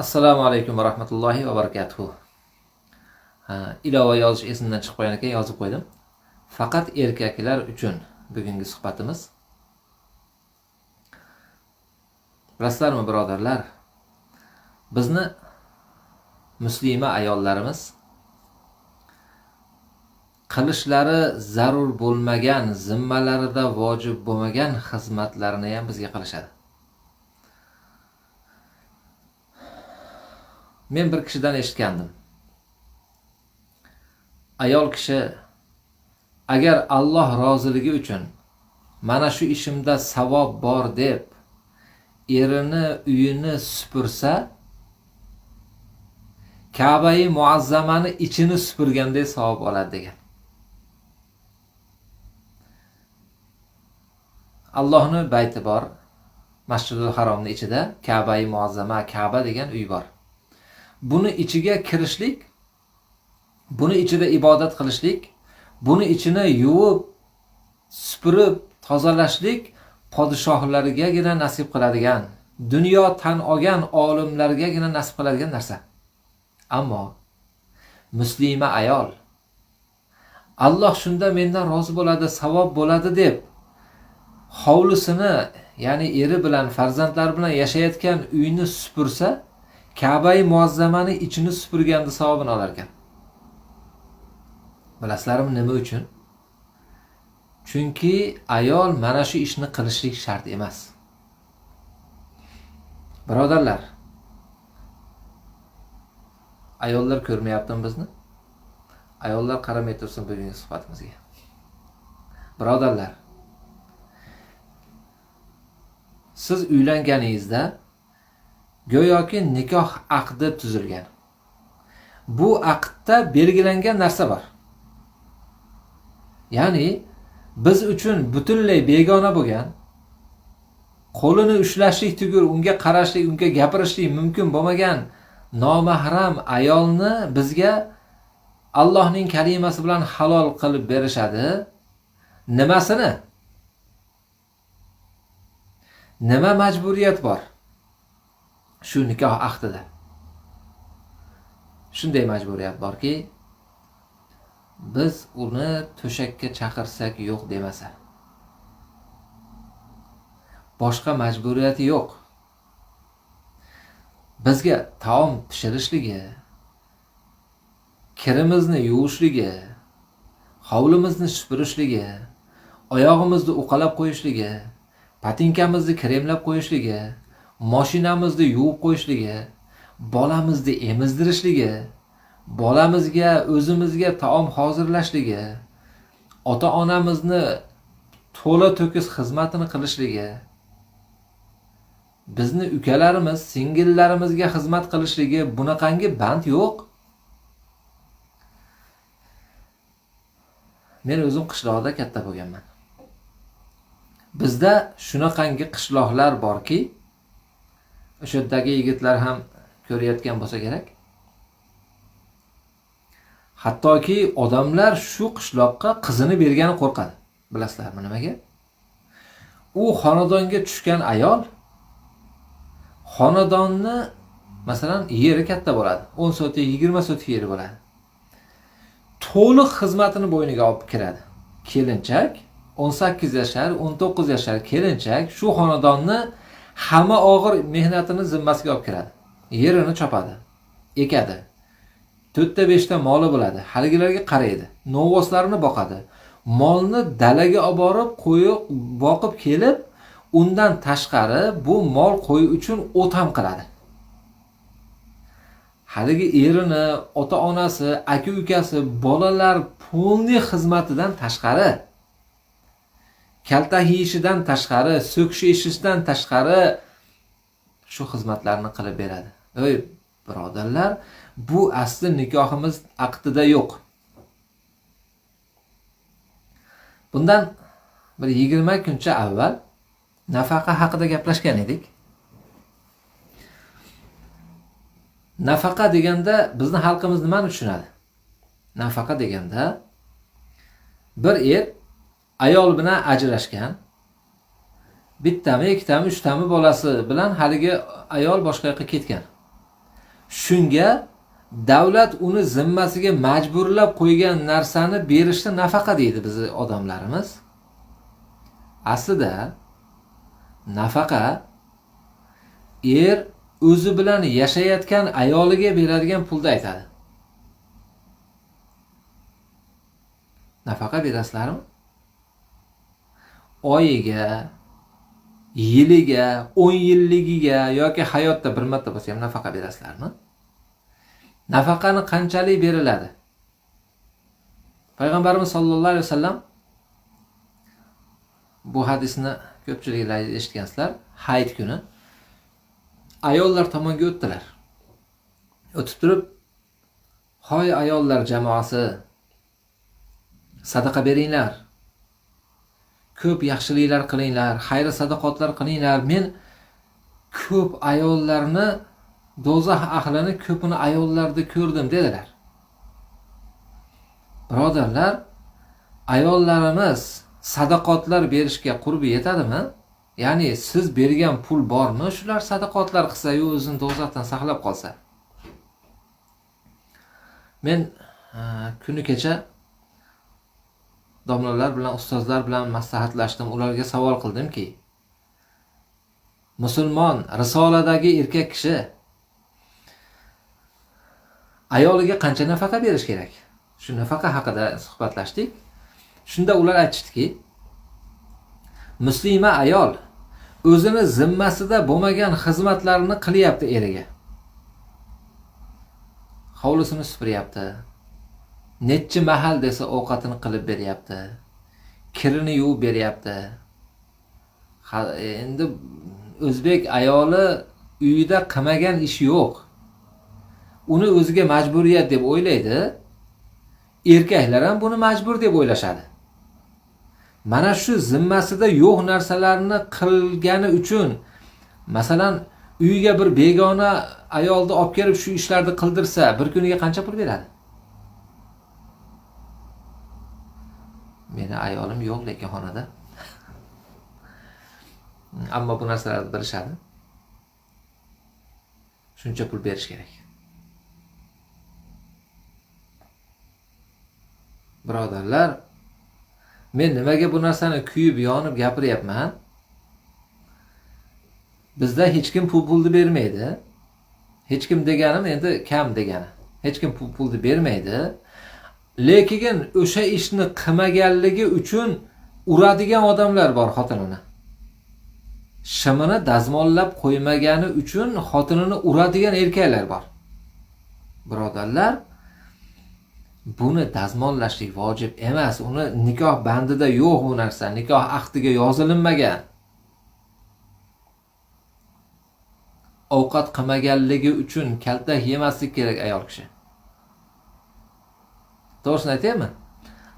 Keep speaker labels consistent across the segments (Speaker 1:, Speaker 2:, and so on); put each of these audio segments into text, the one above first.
Speaker 1: assalomu alaykum va rahmatullohi va barakatuhu ilova yozish esimdan chiqib qolgan ekan yozib qo'ydim. Faqat erkaklar uchun bugungi suhbatimiz. Bilasizlarmi birodarlar? Bizni muslima ayollarimiz qilishlari zarur bo'lmagan zimmalarida vojib bo'lmagan xizmatlarni ham bizga qilishadi. Men bir kishidan eshitgandim ayol kishi agar Alloh roziligi uchun mana shu ishimda savob bor deb erini uyini supursa Ka'bai muazzamani ichini supurgandek savob oladi degan. Allohning bayti bor. Masjidul Haromning ichida Ka'bai muazzama, Ka'ba degan uy bor. Buni ichiga kirishlik, buni ichida ibodat qilishlik, buni ichini yuvib, supurib, tozalashlik podshohlargagina nasib qiladigan, dunyo tan olgan olimlargagina nasib qiladigan narsa. Ammo muslima ayol Alloh shunda mendan rozi bo'ladi, savob bo'ladi deb hovlisini, ya'ni eri bilan, farzandlari bilan yashayotgan uyni supursa, Ka'bai muazzamani ichini supurganda savobini olar ekan. Bilasizlarmi nima uchun? Chunki ayol mana shu ishni qilishlik shart emas. Birodarlar, ayollar ko'rmayaptimi bizni? Ayollar qaramay tursin bugungi suhbatimizga. Birodarlar, siz uylanganingizda go'yoki nikoh aqdi tuzilgan. Bu aqdda belgilangan narsa bor. Ya'ni biz uchun butunlay begona bo'lgan, qo'lini ushlashlik tugur, unga qarashlik, unga gapirishlik mumkin bo'lmagan nomahram ayolni bizga Allohning kalimasi bilan halol qilib berishadi. Nimasini? Nima majburiyat bor? Shu nikoh ahdida Shunday majburiyat borki, biz uni to'shakka chaqirsak yo'q demasa. Boshqa majburiyati yo'q. Bizga taom pishirishligi, kirimizni yuvishligi, hovlimizni supurishligi, oyog'imizni uqalab qo'yishligi, patinkamizni kremlab qo'yishligi, mashinamizni yuvib qo'yishligi, bolamizni emizdirishligi, bolamizga, o'zimizga taom hozirlashligi, ota-onamizni to'la to'kis xizmatini qilishligi, bizni ukalarimiz, singillarimizga xizmat qilishligi bunaqangi band yo'q. Men o'zim qishloqda katta bo'lganman. Bizda shunaqangi qishloqlar borki, o'sha yerdagi yigitlar ham ko'rayotgan bo'lsa kerak. Hattoki odamlar shu qishloqqa qizini bergani qo'rqadi. Bilasizlarmi nimaga? U xonadonga tushgan ayol xonadonni masalan yeri katta bo'ladi. o'n sotik, 20 sotik yeri bo'ladi. To'liq xizmatini bo'yniga olib kiradi. Kelinchak 18 yashar, 19 yashar kelinchak shu xonadonni hamma og'ir mehnatini zimmasiga olib kiradi. Yerini chopadi, ekadi. to'rtta beshta moli bo'ladi. Haligilarga qaraydi. Novoslarini boqadi. Molni dalaga olib borib, qo'yi boqib kelib, undan tashqari bu mol qo'y uchun o't ham qiladi. Haligi erini, ota-onasi, aka-ukasi, bolalar полный xizmatidan tashqari kalta yeyishidan tashqari, so'kish eshishdan tashqari shu xizmatlarni qilib beradi. Ey birodarlar, bu asli nikohimiz aqdida yo'q. Bundan bir 20 kuncha avval nafaqa haqida gaplashgan edik. Nafaqa deganda bizni xalqimiz nimani tushunadi? Nafaqa deganda bir er ayol bilan ajrashgan, bittami, ikkitami, uchtami bolasi bilan haligi ayol boshqa yoqqa ketgan. shunga davlat uni zimmasiga majburlab qo'ygan narsani berishni nafaqa deydi bizni odamlarimiz. Aslida nafaqa er o'zi bilan yashayotgan ayoliga beradigan pulni aytadi. Nafaqa berasizlarmi oyiga yiliga o'n yilligiga yoki hayotda bir marta bo'lsa ham nafaqa berasizlarmi? Nafaqani qanchalik beriladi? Payg'ambarimiz sollallohu alayhi vasallam bu hadisni ko'pchiliklar eshitgansizlar. Hayit kuni. Ayollar tomonga o'tdilar. O'tib turib hoy ayollar jamoasi sadaqa beringlar ko'p yaxshiliklar qilinglar xayri sadoqatlar qilinglar. Men ko'p ayollarni do'zax ahlini ko'pini ayollarda ko'rdim dedilar. Birodarlar ayollarimiz sadaqotlar berishga qurbi yetadimi? Ya'ni siz bergan pul bormi shular sadaqotlar qilsayu o'zini do'zaxdan saqlab qolsa? Men kuni kecha domlalar bilan ustozlar bilan maslahatlashdim. Ularga savol qildimki musulmon risoladagi erkak kishi ayoliga qancha nafaqa berish kerak? Shu nafaqa haqida suhbatlashdik. Shunda ular aytishdiki muslima ayol o'zini zimmasida bo'lmagan xizmatlarni qilyapti eriga. Hovlisini supuryapti nechi mahal desa ovqatini qilib beryapti kirini yuvib beryapti. E, endi o'zbek ayoli uyida qilmagan ish yo'q. Uni o'ziga majburiyat deb o'ylaydi erkaklar ham buni majbur deb o'ylashadi. Mana shu zimmasida yo'q narsalarni qilgani uchun masalan uyiga bir begona ayolni olib kelib shu ishlarni qildirsa bir kuniga qancha pul beradi? Meni ayolim yo'q lekin xonada ammo bu narsalarni bilishadi shuncha pul berish kerak birodarlar men nimaga bu narsani kuyib yonib gapiryapman bizda hech kim pul pulni bermaydi. Hech kim deganim endi kam degani. Hech kim pul pulni bermaydi lekin o'sha ishni qilmaganligi uchun uradigan odamlar bor xotinini. Shimini dazmollab qo'ymagani uchun xotinini uradigan erkaklar bor. Birodarlar buni dazmollashlik vojib emas. Uni nikoh bandida yo'q bu narsa. Nikoh ahdiga yozilinmagan. Ovqat qilmaganligi uchun kaltak yemaslik kerak ayol kishi. To'g'risini aytaymi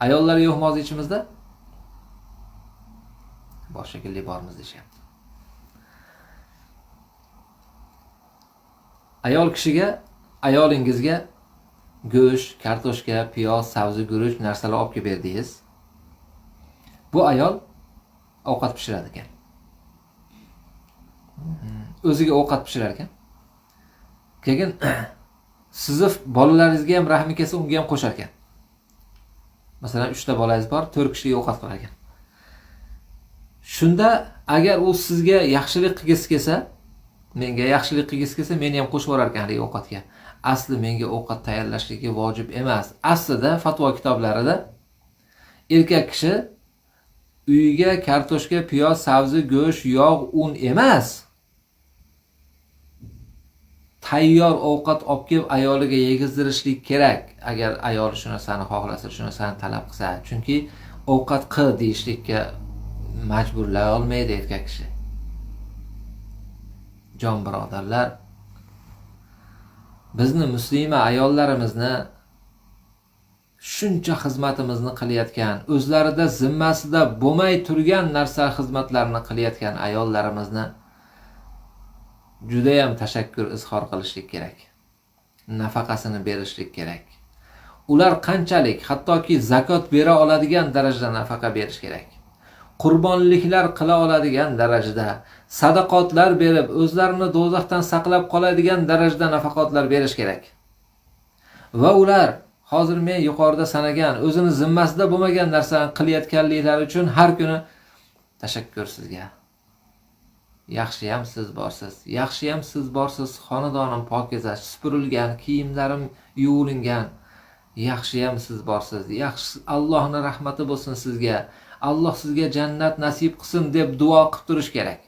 Speaker 1: ayollar yo'qmi hozir ichimizda bor shekilli bormiz deyishyapti ayol kishiga ayolingizga go'sht kartoshka piyoz sabzi guruch narsalar olib kelib berdingiz bu ayol ovqat pishiradi ekan o'ziga ovqat pishirar ekan keyin sizni bolalaringizga ham rahmi kelsa unga ham qo'shar masalan uchta bolangiz bor to'rt kishiga ovqat qilar ekan shunda agar u sizga yaxshilik qilgisi kelsa menga yaxshilik qilgisi kelsa meni ham qo'shib yuborar ekan haligi ovqatga. Asli menga ovqat tayyorlashligi vojib emas. Aslida fatvo kitoblarida erkak kishi uyiga kartoshka piyoz sabzi go'sht yog' un emas. Tayyor ovqat olib kelib ayoliga yegizdirishlik kerak. Agar ayol shu narsani xohlasa shu narsani talab qilsa. Chunki ovqat qil deyishlikka majburlay olmaydi erkak kishi. Jon birodarlar bizni muslima ayollarimizni shuncha xizmatimizni qilayotgan o'zlarida zimmasida bo'lmay turgan narsa xizmatlarni qilayotgan ayollarimizni judayam tashakkur izhor qilishlik kerak. Nafaqasini berishlik kerak. Ular qanchalik hattoki zakot bera oladigan darajada nafaqa berish kerak. Qurbonliklar qila oladigan darajada sadaqotlar berib o'zlarini do'zaxdan saqlab qoladigan darajada nafaqotlar berish kerak. Va ular hozir men yuqorida sanagan o'zini zimmasida bo'lmagan narsani qilayotganliklari uchun har kuni tashakkur sizga. Yaxshiyam siz borsiz. Yaxshiyam siz borsiz xonadonim pokiza supurilgan kiyimlarim yuvilingan. Yaxshiyam siz borsiz. Yaxshi allohni rahmati bo'lsin sizga. Alloh sizga jannat nasib qilsin deb duo qilib turish kerak.